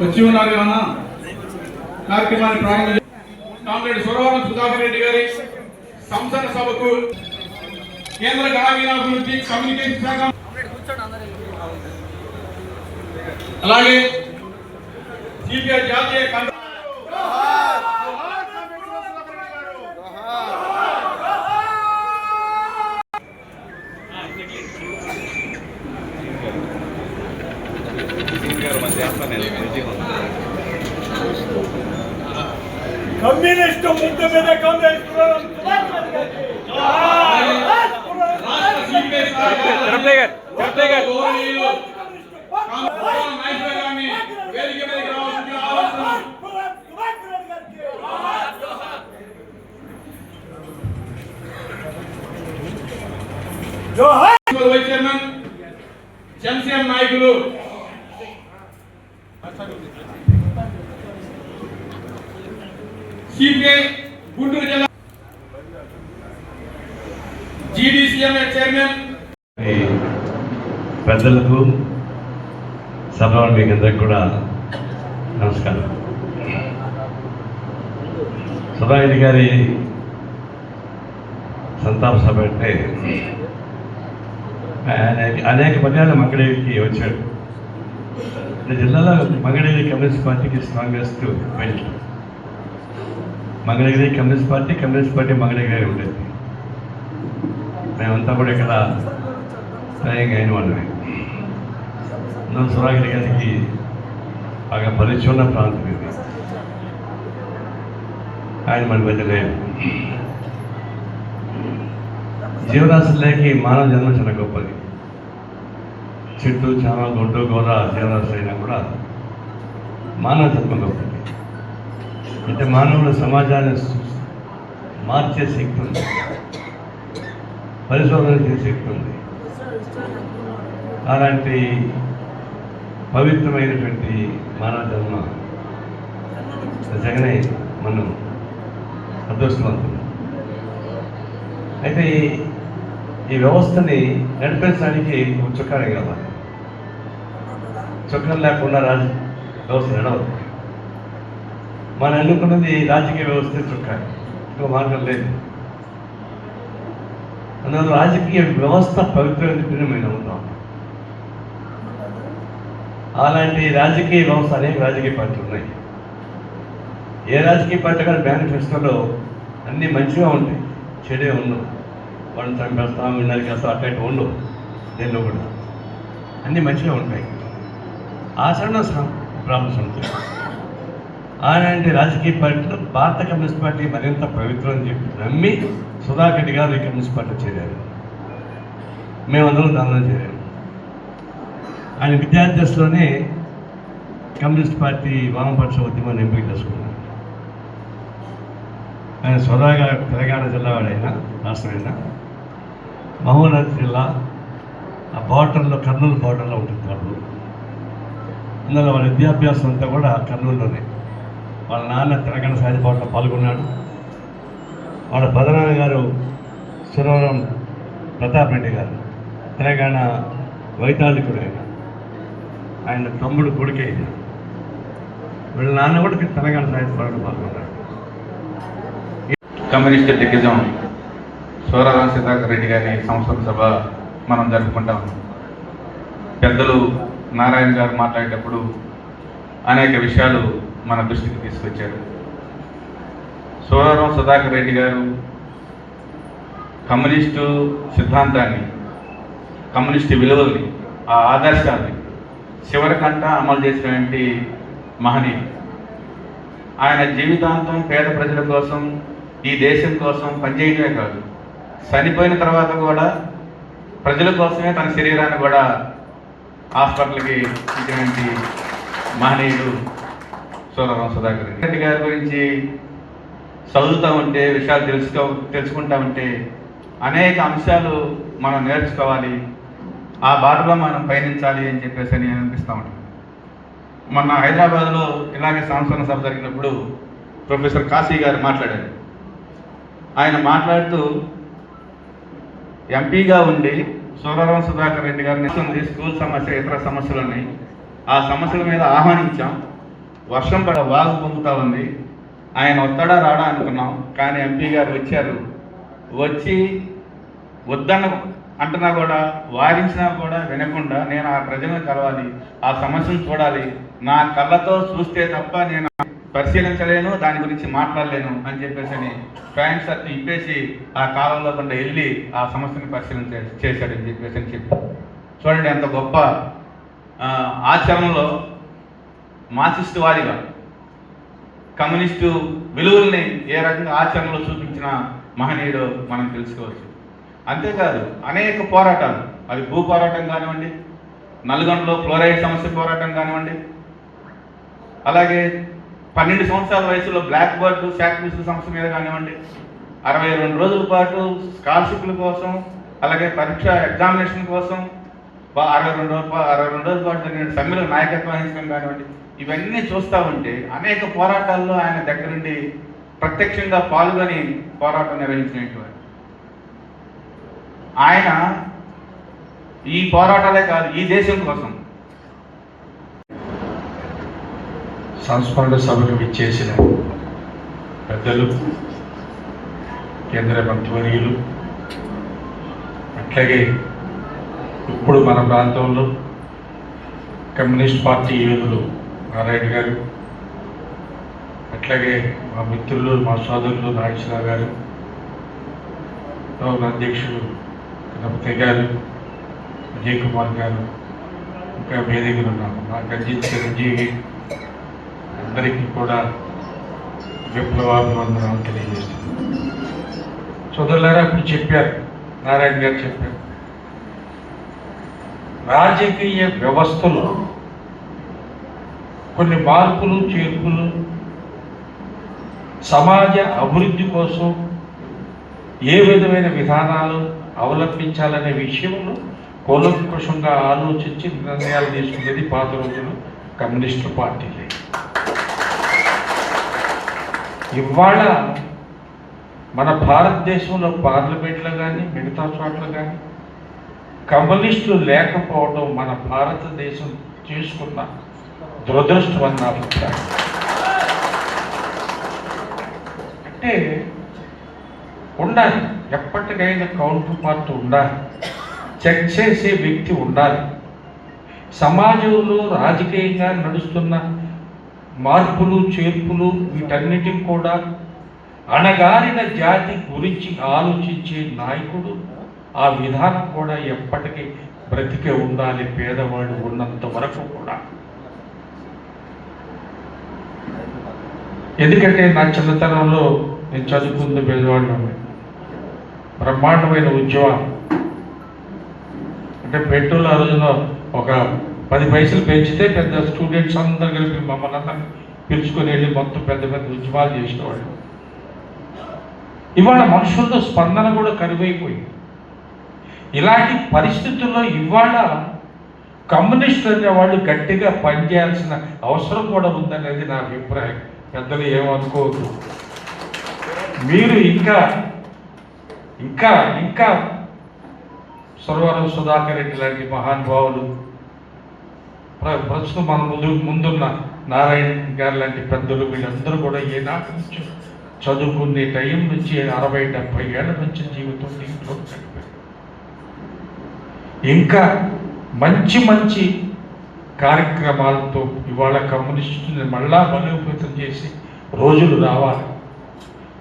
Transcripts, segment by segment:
వచ్చి ఉన్నారు ఏమన్నా కార్యక్రమాన్ని ప్రారంభించారు కామ్రేడ్ సురవరం సుధాకర్ రెడ్డి గారి సంసద సభకు కేంద్ర గ్రామీణాభివృద్ధి కమ్యూనికేషన్ శాఖ అలాగే సిపిఐ జాతీయ కన్- కమ్యూనిస్టు ముద్దు మీద కాంగ్రెస్ రాష్ట్ర సిపిఐ సభ్యులు గౌరవనీయులు కామ్రేడ్ మహేశ్వర గారిని వేదిక మీదకి రావాల్సిందిగా ఆహ్వానిస్తున్నాను. జోహార్ మున్సిపల్ వైస్ చైర్మన్ జనసేన నాయకులు! సిపిఐ గుంటూరు జిల్లా జీడీసీఎంఏ చైర్మన్ పెద్దలకు సభ మీకు అందరికి కూడా నమస్కారం. సుధాగిరి గారి సంతాప సభ అంటే అనేక పర్యాలు మంగళగిరికి వచ్చాడు. జిల్లాలో మంగళగిరి కమ్యూనిస్ట్ పార్టీకి strongest belt Mangalagiri communist party communist party Mangalagiri ఉండేది. మేమంతా కూడా ఇక్కడ స్వయంగా అయిన వాళ్ళమే. నన్ను సురాగిరి గారికి బాగా పరిచయం ఉన్న ప్రాంతం ఇది. ఆయన మన మధ్య లేరు జీవరాశులకి మానవ జన్మ చాలా గొప్పది. చెట్టు చాలా గొడ్డు గోర జీవరాశులు అయినా కూడా మానవ జన్మ అంటే మానవుడు సమాజాన్ని మార్చే శక్తి ఉంది. పరిశోధన చేసే శక్తి ఉంది. అలాంటి పవిత్రమైనటువంటి మానవ జన్మ నిజంగానే మనం అదృష్టవంతులు. అయితే ఈ- వ్యవస్థని నడిపించడానికి ఒక చుక్కానే కావాలి. చక్రం లేకుండా రాజ వ్యవస్థ నడవదు మనం ఎన్నుకున్నది రాజకీయ వ్యవస్థ చుక్కా. ఇంకో మార్గం లేదు. అందువల్ల రాజకీయ వ్యవస్థ పవిత్రమైన భిన్నమైన ఉందాం. అలాంటి రాజకీయ వ్యవస్థ అనేక రాజకీయ పార్టీలు ఉన్నాయి. ఏ రాజకీయ పార్టీ కానీ మేనిఫెస్టోలో అన్నీ మంచిగా ఉంటాయి. చెడే ఉండవు. వాళ్ళని చంపేస్తాం నరికేస్తాం అట్లాంటి ఉండవు. దేనిలో కూడా. అన్నీ మంచిగా ఉంటాయి. ఆచరణ ప్రాబ్లమ్స్ ఉంటాయి అలాంటి రాజకీయ పార్టీలు భారత కమ్యూనిస్ట్ పార్టీ మరింత పవిత్రం అని చెప్పి నమ్మి సుధాకర్ గారు ఈ కమ్యూనిస్ట్ పార్టీ చేరారు. మేమందరం దానిలో చేరాము ఆయన విద్యార్థిలోనే కమ్యూనిస్ట్ పార్టీ వామపక్ష ఉద్యమాన్ని ఎంపిక చేసుకున్నారు. ఆయన స్వదాగా తెలంగాణ జిల్లా వాడైనా రాష్ట్రమైనా మహబూబ్నగర్ జిల్లా ఆ బార్డర్లో కర్నూలు బార్డర్లో ఉంటుంది అప్పుడు. అందులో వాళ్ళ విద్యాభ్యాసం అంతా కూడా కర్నూలులోనే. వాళ్ళ నాన్న తెలంగాణ సాయుధ పోరాటంలో పాల్గొన్నాడు. వాళ్ళ బదనాన్న గారు సురవరం ప్రతాప్ రెడ్డి గారు తెలంగాణ వైతాళికుడు ఆయన ఆయన తమ్ముడు కొడుకే వీళ్ళ నాన్న కూడా తెలంగాణ సాయుధ పోరాటంలో పాల్గొన్నాడు. కమ్యూనిస్ట్ దిగ్గజం సూరారాం రెడ్డి గారి సంస్థల సభ మనం జరుపుకుంటాం. పెద్దలు నారాయణ గారు మాట్లాడేటప్పుడు అనేక విషయాలు మన దృష్టికి తీసుకొచ్చారు. సోదరం సుధాకర్ రెడ్డి గారు కమ్యూనిస్టు సిద్ధాంతాన్ని కమ్యూనిస్టు విలువల్ని ఆ ఆదర్శాన్ని చివరికంట అమలు చేసినటువంటి మహనీయులు ఆయన జీవితాంతం పేద ప్రజల కోసం ఈ దేశం కోసం పనిచేయడమే కాదు చనిపోయిన తర్వాత కూడా ప్రజల కోసమే తన శరీరాన్ని కూడా హాస్పిటల్కి ఇటువంటి మహనీయుడు సూరరాం సుధాకర్ రెడ్డి. గారి గురించి చదువుతూ ఉంటే విషయాలు తెలుసుకో తెలుసుకుంటా ఉంటే అనేక అంశాలు మనం నేర్చుకోవాలి ఆ బాటలో మనం పయనించాలి అని చెప్పేసి అని అనిపిస్తూ ఉంటాం మొన్న హైదరాబాద్లో ఇలాగే సంస్కరణ సభ జరిగినప్పుడు ప్రొఫెసర్ కాశీ గారు మాట్లాడారు ఆయన మాట్లాడుతూ ఎంపీగా ఉండి సూరవరం సుధాకర్ రెడ్డి గారిని ఉంది స్కూల్ సమస్య ఇతర సమస్యలు ఉన్నాయి ఆ సమస్యల మీద ఆహ్వానించాం. వర్షం పడ వాగు పొంగుతా ఉంది. ఆయన వస్తాడా రాడా అనుకున్నాం. కానీ ఎంపీ గారు వచ్చారు. వచ్చి వద్దన్న అంటున్నా కూడా వారించినా కూడా వినకుండా నేను ఆ ప్రజలను కలవాలి ఆ సమస్యను చూడాలి. నా కళ్ళతో చూస్తే తప్ప నేను పరిశీలించలేను దాని గురించి మాట్లాడలేను అని చెప్పేసి అని ప్యాంట్ షర్ట్ ఇప్పేసి ఆ కాలంలో కొండ వెళ్ళి ఆ సమస్యను పరిశీలన చే- చేశాడని చెప్పేసి అని చెప్పి. చూడండి ఎంత గొప్ప ఆచరణలో మార్క్సిస్ట్ వారిగా కమ్యూనిస్టు విలువల్ని ఏ రకంగా ఆచరణలో చూపించిన మహనీయుడు మనం తెలుసుకోవచ్చు. అంతేకాదు అనేక పోరాటాలు అది భూ పోరాటం కానివ్వండి నల్గొండలో ఫ్లోరైడ్ సమస్య పోరాటం కానివ్వండి అలాగే పన్నెండు సంవత్సరాల వయసులో బ్లాక్ బోర్డ్ శాక్రిఫిస్ సంస్థ మీద కానివ్వండి అరవై రెండు రోజుల పాటు స్కాలర్షిప్ల కోసం అలాగే పరీక్ష ఎగ్జామినేషన్ కోసం అరవై రెండు అరవై రెండు రోజుల పాటు జరిగిన సమ్మెలో నాయకత్వం వహించడం కానివ్వండి ఇవన్నీ చూస్తూ ఉంటే అనేక పోరాటాల్లో ఆయన దగ్గరుండి ప్రత్యక్షంగా పాల్గొని పోరాటం నిర్వహించినటువంటి ఆయన ఈ పోరాటాలే కాదు ఈ దేశం కోసం సంస్మరణ సభకు విచ్చేసిన పెద్దలు కేంద్ర మంత్రివర్యులు అట్లాగే ఇప్పుడు మన ప్రాంతంలో కమ్యూనిస్ట్ పార్టీ యోధులు నారాయణ గారు అట్లాగే మా మిత్రులు మా సోదరులు నాగేశ్వరరావు గారు గౌరవ అధ్యక్షుడు గణపతి గారు విజయ్ కుమార్ గారు ఇంకా వేదికలు ఉన్నాము నాకు అందించిన చిరంజీవి అందరికీ కూడా విప్లవాభివందనం తెలియజేస్తుంది సోదరులారా ఇప్పుడు చెప్పారు నారాయణ గారు చెప్పారు. రాజకీయ వ్యవస్థలో కొన్ని మార్పులు చేర్పులు సమాజ అభివృద్ధి కోసం ఏ విధమైన విధానాలు అవలంబించాలనే విషయంలో కూలంకుషంగా ఆలోచించి నిర్ణయాలు తీసుకునేది పాత రోజులు కమ్యూనిస్టు పార్టీలే. ఇవాళ మన భారతదేశంలో పార్లమెంట్లో కానీ మిగతా చోట్ల కానీ కమ్యూనిస్టులు లేకపోవడం మన భారతదేశం చేసుకున్న దురదృష్టం అని నా అభిప్రాయం. అంటే ఉండాలి. ఎప్పటికైనా కౌంటర్ పార్ట్ ఉండాలి. చెక్ చేసే వ్యక్తి ఉండాలి. సమాజంలో రాజకీయంగా నడుస్తున్న మార్పులు చేర్పులు వీటన్నిటికి కూడా అణగారిన జాతి గురించి ఆలోచించే నాయకుడు ఆ విధానం కూడా ఎప్పటికీ బ్రతికే ఉండాలి పేదవాడు ఉన్నంత వరకు కూడా. ఎందుకంటే నా చిన్నతనంలో నేను చదువుకుంది పేదవాళ్ళు బ్రహ్మాండమైన ఉద్యమం. అంటే పెట్రోల్ ఆ రోజున ఒక పది పైసలు పెంచితే పెద్ద స్టూడెంట్స్ అందరు కలిపి మమ్మల్ని అందరినీ పిలుచుకొని వెళ్ళి మొత్తం పెద్ద పెద్ద ఉద్యమాలు చేసేవాళ్ళు. ఇవాళ మనుషుల్లో స్పందన కూడా కరువైపోయింది. ఇలాంటి పరిస్థితుల్లో ఇవాళ కమ్యూనిస్టులు అనే వాళ్ళు గట్టిగా పనిచేయాల్సిన అవసరం కూడా ఉందనేది నా అభిప్రాయం. పెద్దలు ఏమనుకోవద్దు. మీరు ఇంకా ఇంకా ఇంకా సురవరం సుధాకర్ రెడ్డి లాంటి మహానుభావులు ప్రస్తుతం మన ముందు ముందున్న నారాయణ గారు లాంటి పెద్దలు వీళ్ళందరూ కూడా ఏనాటి నుంచి చదువుకునే టైం నుంచి అరవై డెబ్బై ఏళ్ళ నుంచి జీవితం దీంట్లో గడిపారు. ఇంకా మంచి మంచి కార్యక్రమాలతో ఇవాళ కమ్యూనిస్టుని మళ్ళా బలోపేతం చేసి రోజులు రావాలి.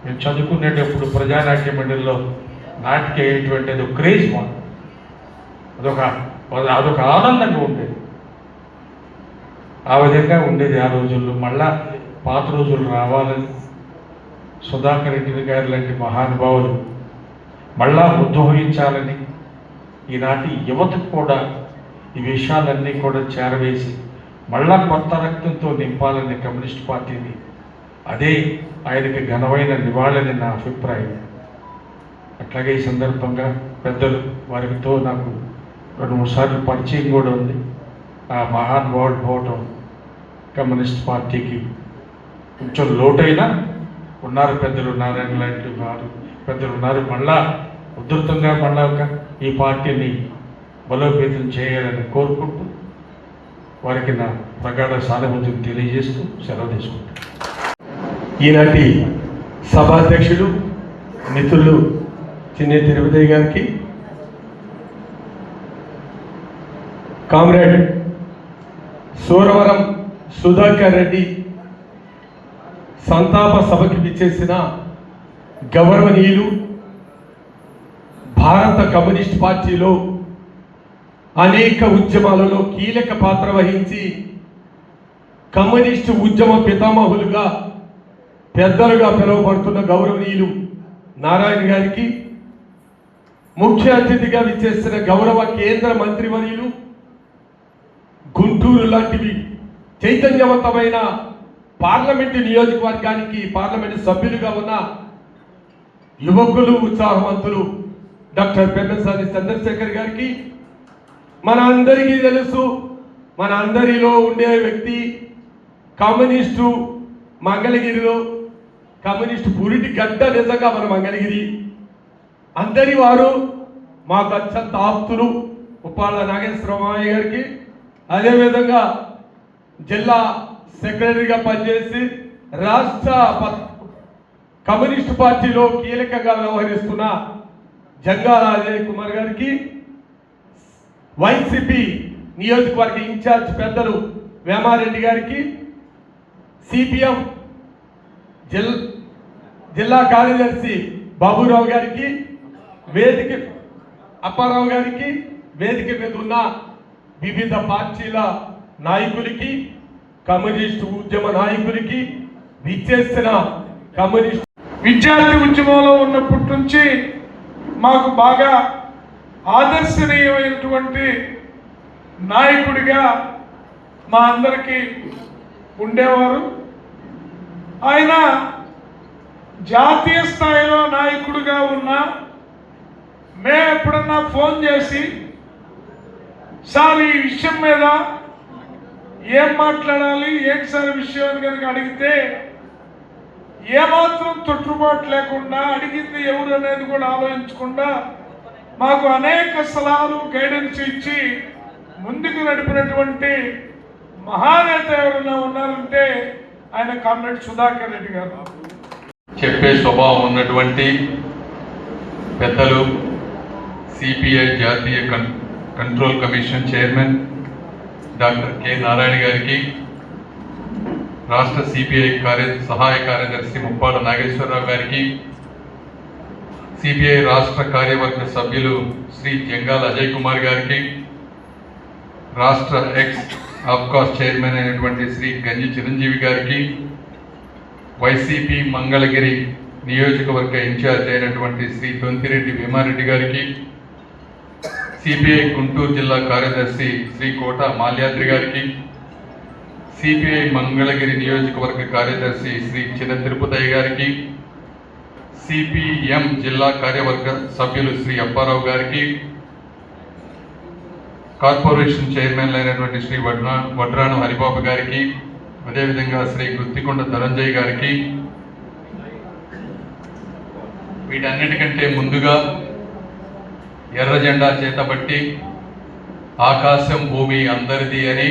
మేము చదువుకునేటప్పుడు ప్రజానాట్య మండలిలో నాటికేటువంటి అది ఒక క్రేజ్ మా అదొక అదొక ఆనందంగా ఉండేది ఆ విధంగా ఉండేది ఆ రోజుల్లో. మళ్ళా పాత రోజులు రావాలని సుధాకర్ రెడ్డి గారు లాంటి మహానుభావులు మళ్ళా ఉద్భవించాలని ఈనాటి యువతకు కూడా ఈ విషయాలన్నీ కూడా చేరవేసి మళ్ళా కొత్త రక్తంతో నింపాలని కమ్యూనిస్ట్ పార్టీని అదే ఆయనకి ఘనమైన నివాళని నా అభిప్రాయం. అట్లాగే ఈ సందర్భంగా పెద్దలు వారితో నాకు రెండు మూడు సార్లు పరిచయం కూడా ఉంది. ఆ మహానుభావుడు పోవటం కమ్యూనిస్ట్ పార్టీకి కొంచెం లోటైనా ఉన్నారు పెద్దలు నారాయణ లాంటి ఉన్నారు పెద్దలు ఉన్నారు మళ్ళా ఉధృతంగా పండాక ఈ పార్టీని బలోపేతం చేయాలని కోరుకుంటూ వారికి నా ప్రగాఢ సానుభూతిని తెలియజేస్తూ సెలవు తీసుకుంటాను. ఈనాటి సభాధ్యక్షులు మిత్రులు చిన్ని తిరుపతి గారికి కామ్రేడ్ సూరవరం సుధాకర్ రెడ్డి సంతాప సభకి విచ్చేసిన గౌరవనీయులు భారత కమ్యూనిస్ట్ పార్టీలో అనేక ఉద్యమాలలో కీలక పాత్ర వహించి కమ్యూనిస్టు ఉద్యమ పితామహులుగా పెద్దలుగా పిలువబడుతున్న గౌరవనీయులు నారాయణ గారికి ముఖ్య అతిథిగా విచ్చేసిన గౌరవ కేంద్ర మంత్రివర్యులు గుంటూరు లాంటివి చైతన్యవంతమైన పార్లమెంటు నియోజకవర్గానికి పార్లమెంటు సభ్యులుగా ఉన్న యువకులు ఉత్సాహవంతులు డాక్టర్ పెమ్మసాని చంద్రశేఖర్ గారికి మన అందరికీ తెలుసు మన అందరిలో ఉండే వ్యక్తి కమ్యూనిస్టు మంగళగిరిలో కమ్యూనిస్టు పురిటి గడ్డ నిజంగా మన మంగళగిరి. అందరి వారు మాకు అత్యంత ఆప్తులు ఉప్పాళ్ళ నాగేశ్వరరామయ్య గారికి. అదేవిధంగా జిల్లా సెక్రటరీగా పనిచేసి రాష్ట్ర ప- కమ్యూనిస్ట్ పార్టీలో కీలకంగా వ్యవహరిస్తున్న జంగా అజయ్ కుమార్ గారికి వైసీపీ నియోజకవర్గ ఇన్ఛార్జ్ పెద్దలు వేమారెడ్డి గారికి సిపిఎం జిల్ జిల్లా కార్యదర్శి బాబురావు గారికి వేదిక అప్పారావు గారికి వేదిక మీద ఉన్న వివిధ పార్టీల నాయకులకి కమ్యూనిస్టు ఉద్యమ నాయకులకి విచ్చేసిన కమ్యూనిస్ట్ విద్యార్థి ఉద్యమంలో ఉన్నప్పటి నుంచి మాకు బాగా ఆదర్శనీయమైనటువంటి నాయకుడిగా మా అందరికీ ఉండేవారు. ఆయన జాతీయ స్థాయిలో నాయకుడిగా ఉన్న మేము ఎప్పుడన్నా ఫోన్ చేసి సార్ ఈ విషయం మీద ఏం మాట్లాడాలి? ఏంటి సార్ విషయం అని కనుక అడిగితే ఏమాత్రం తొట్టుబాటు లేకుండా అడిగింది ఎవరు అనేది కూడా ఆలోచించకుండా మాకు అనేక సలహాలు గైడెన్స్ ఇచ్చి ముందుకు నడిపినటువంటి మహానేత ఎవరైనా ఉన్నారంటే ఆయన కామ్రేడ్ సుధాకర్ రెడ్డి గారు. చెప్పే స్వభావం ఉన్నటువంటి పెద్దలు సిపిఐ జాతీయ control commission chairman doctor K Narayana గారికి రాష్ట్ర సిపిఐ కార్య సహాయ కార్యదర్శి ముప్పాడ నాగేశ్వరరావు గారికి సిపిఐ రాష్ట్ర కార్యవర్గ సభ్యులు శ్రీ జంగాల అజయ్ కుమార్ గారికి రాష్ట్ర ఎక్స్ ఆఫ్కాస్ చైర్మన్ అయినటువంటి శ్రీ గంజి చిరంజీవి గారికి వైసీపీ మంగళగిరి నియోజకవర్గ ఇన్ఛార్జ్ అయినటువంటి శ్రీ దొంతిరెడ్డి భీమారెడ్డి గారికి సిపిఐ గుంటూరు జిల్లా కార్యదర్శి శ్రీ కోట మాల్యాద్రి గారికి సిపిఐ మంగళగిరి నియోజకవర్గ కార్యదర్శి శ్రీ చిన్న తిరుపతయ్య గారికి సిపిఎం జిల్లా కార్యవర్గ సభ్యులు శ్రీ అప్పారావు గారికి కార్పొరేషన్ చైర్మన్ అయినటువంటి శ్రీ వడ్రా వడ్రాను హరిబాబు గారికి అదేవిధంగా శ్రీ గుత్తికొండ ధనంజయ్ గారికి వీటన్నిటికంటే ముందుగా ఎర్ర జెండా చేతబట్టి ఆకాశం భూమి అందరిది అని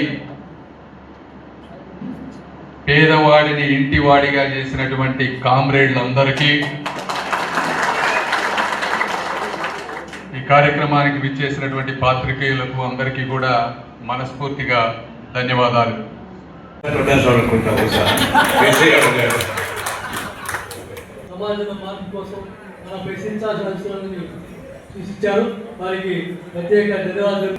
పేదవాడిని ఇంటివాడిగా చేసినటువంటి కామ్రేడ్లందరికీ ఈ కార్యక్రమానికి విచ్చేసినటువంటి పాత్రికేయులకు అందరికీ కూడా మనస్ఫూర్తిగా ధన్యవాదాలు. సమాజంలో మార్పు కోసం మనం ప్రశ్నించాల్సిన వారికి ప్రత్యేక ధన్యవాదాలు.